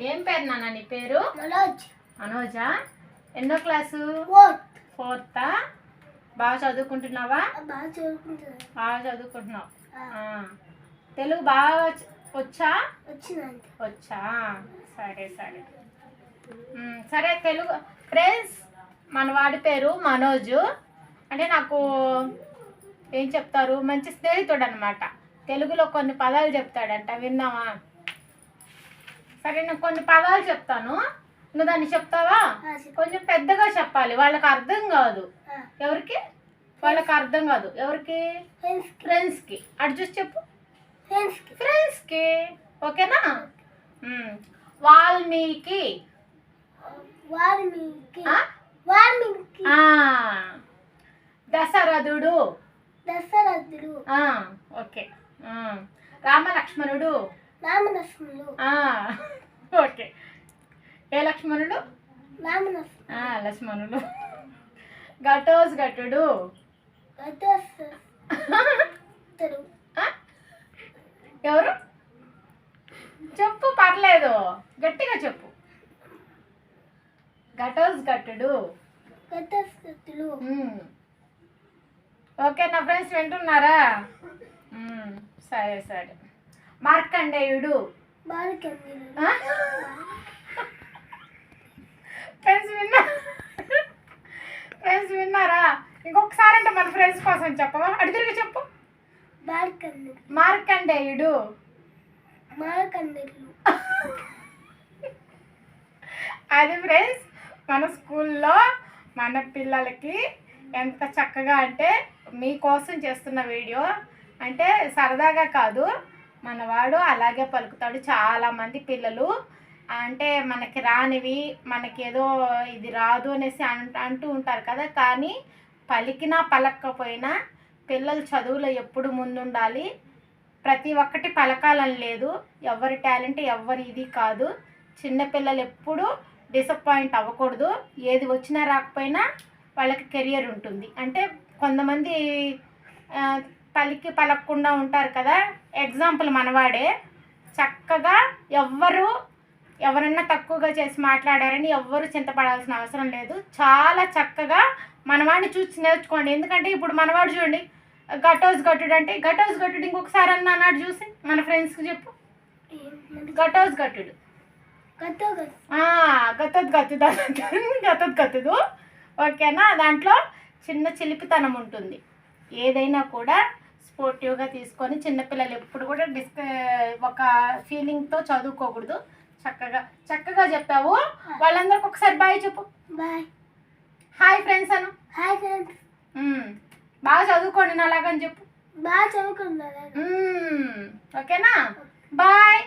ఏం పేరు నాన్న నీ పేరు? మనోజ్. ఎన్నో క్లాసు? ఫోర్త్. బాగా చదువుకుంటున్నావా? బాగా చదువుకుంటున్నావు. తెలుగు బాగా వచ్చ- వచ్చా? సరే సరే. సరే తెలుగు ఫ్రెండ్స్ మన వాడి పేరు మనోజు. అంటే నాకు ఏం చెప్తారు? మంచి స్నేహితుడు అనమాట తెలుగులో కొన్ని పదాలు చెప్తాడంట. విందామా సరే నేను కొన్ని పదాలు చెప్తాను. నువ్వు దాన్ని చెప్తావా. కొంచెం పెద్దగా చెప్పాలి. వాళ్ళకి అర్థం కాదు. ఎవరికి? వాళ్ళకి అర్థం కాదు. ఎవరికి? ఫ్రెండ్స్కి చూసి చెప్పు. ఫ్రెండ్స్కి ఓకేనా. వాల్మీకి. వాల్మీకి. దశరథుడు. దశరథుడు. ఓకే. రామలక్ష్మణుడు. ఓకే. ఏ లక్ష్మణుడు? లక్ష్మణుడు. ఘటోస్ ఘటుడు? ఎవరు? చెప్పు పర్లేదు. గట్టిగా చెప్పు. ఘటోస్ ఘటుడు. ఓకే నా ఫ్రెండ్స్ వింటున్నారా. సరే సరే. మార్కండేయుడు? ఫ్రెండ్స్ విన్నా? ఫ్రెండ్స్ విన్నారా? ఇంకొకసారి అంటే మన ఫ్రెండ్స్ కోసం చెప్పవా? అడిగిరిగా చెప్పు. బాలకందుడు మార్కండేయుడు. బాలకందుడు అది ఫ్రెండ్స్ మన స్కూల్లో మన పిల్లలకి ఎంత చక్కగా అంటే మీకోసం చేస్తున్న వీడియో అంటే సరదాగా కాదు. మనవాడు అలాగే పలుకుతాడు. చాలామంది పిల్లలు అంటే మనకి రానివి మనకి ఏదో ఇది రాదు అనేసి అంట- అంటూ ఉంటారు కదా. కానీ పలికినా పలక్కపోయినా పిల్లలు చదువులో ఎప్పుడు ముందుండాలి. ప్రతి ఒక్కటి పలకాలని లేదు. ఎవరి టాలెంట్ ఎవరి ఇది కాదు. చిన్నపిల్లలు ఎప్పుడు డిసప్పాయింట్ అవ్వకూడదు. ఏది వచ్చినా రాకపోయినా వాళ్ళకి కెరియర్ ఉంటుంది. అంటే కొంతమంది పలికి పలకకుండా ఉంటారు కదా? ఎగ్జాంపుల్ మనవాడే. చక్కగా ఎవ్వరు ఎవరన్నా తక్కువగా చేసి మాట్లాడారని ఎవ్వరు చింతపడాల్సిన అవసరం లేదు. చాలా చక్కగా మనవాడిని చూసి నేర్చుకోండి. ఎందుకంటే ఇప్పుడు మనవాడు చూడండి గటోస్ గట్టుడు అంటే గటోస్ గట్టుడు ఇంకొకసారి అన్న అన్నాడు చూసి మన ఫ్రెండ్స్కి చెప్పు. గటోస్ గట్టుడు గతద్ గతుదు గతద్ గతుదు ఓకేనా? దాంట్లో చిన్న చిలిపితనం ఉంటుంది. ఏదైనా కూడా స్పోర్టివ్గా తీసుకొని చిన్నపిల్లలు ఎప్పుడు కూడా డిస్క ఒక ఫీలింగ్తో చదువుకోకూడదు. చక్కగా చక్కగా చెప్పావు. వాళ్ళందరికి ఒకసారి బాయ్ చెప్పు. Bye. Hi friends Anu. Hi friends. బాగా చదువుకోండి నా అలాగని చెప్పు. బాగా మ్మ్. ఓకేనా? బాయ్.